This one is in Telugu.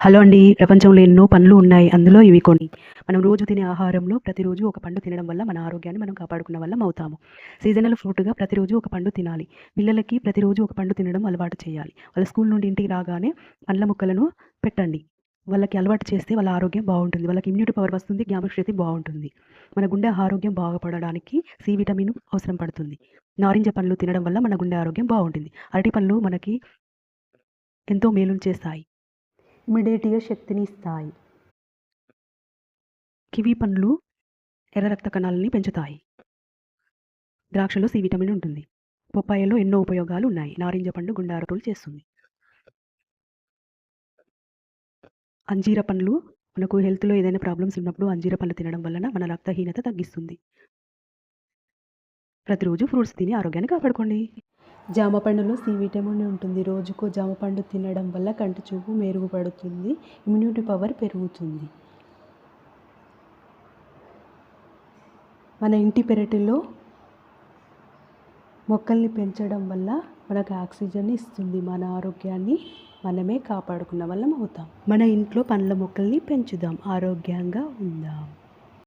హలో అండి. ప్రపంచంలో ఎన్నో పండ్లు ఉన్నాయి. అందులో ఇవి కొన్ని. మనం రోజు తినే ఆహారంలో ప్రతిరోజు ఒక పండు తినడం వల్ల మన ఆరోగ్యాన్ని మనం కాపాడుకున్న వాళ్ళం అవుతాము. సీజనల్ ఫ్రూట్గా ప్రతిరోజు ఒక పండు తినాలి. పిల్లలకి ప్రతిరోజు ఒక పండు తినడం అలవాటు చేయాలి. వాళ్ళ స్కూల్ నుండి ఇంటికి రాగానే పండ్ల ముక్కలను పెట్టండి. వాళ్ళకి అలవాటు చేస్తే వాళ్ళ ఆరోగ్యం బాగుంటుంది. వాళ్ళకి ఇమ్యూనిటీ పవర్ వస్తుంది జ్ఞాపకశక్తి బాగుంటుంది. మన గుండె ఆరోగ్యం బాగుపడడానికి సి విటమిన్ అవసరం పడుతుంది. నారింజ పండ్లు తినడం వల్ల మన గుండె ఆరోగ్యం బాగుంటుంది. అరటి పండ్లు మనకి ఎంతో మేలును చేస్తాయి. ఇమిడియట్గా శక్తిని ఇస్తాయి. కివి పండ్లు ఎర్ర రక్త కణాలని పెంచుతాయి. ద్రాక్షలో సి విటమిన్ ఉంటుంది. పప్పాయలో ఎన్నో ఉపయోగాలు ఉన్నాయి. నారింజ పండు గుండె చేస్తుంది. అంజీర పండ్లు మనకు హెల్త్లో ఏదైనా ప్రాబ్లమ్స్ ఉన్నప్పుడు అంజీర పండ్లు తినడం వలన మన రక్తహీనత తగ్గిస్తుంది. ప్రతిరోజు ఫ్రూట్స్ తిని ఆరోగ్యాన్ని కాపాడుకోండి. జామ పండులో సి విటమిన్ ఉంటుంది. రోజుకో జామ పండు తినడం వల్ల కంటి చూపు మెరుగుపడుతుంది ఇమ్యూనిటీ పవర్ పెరుగుతుంది. మన ఇంటి పెరటిలో మొక్కల్ని పెంచడం వల్ల మనకు ఆక్సిజన్ ఇస్తుంది. మన ఆరోగ్యాన్ని మనమే కాపాడుకున్న వాళ్ళం అవుతాం. మన ఇంట్లో పండ్ల మొక్కల్ని పెంచుదాం. ఆరోగ్యంగా ఉందాం.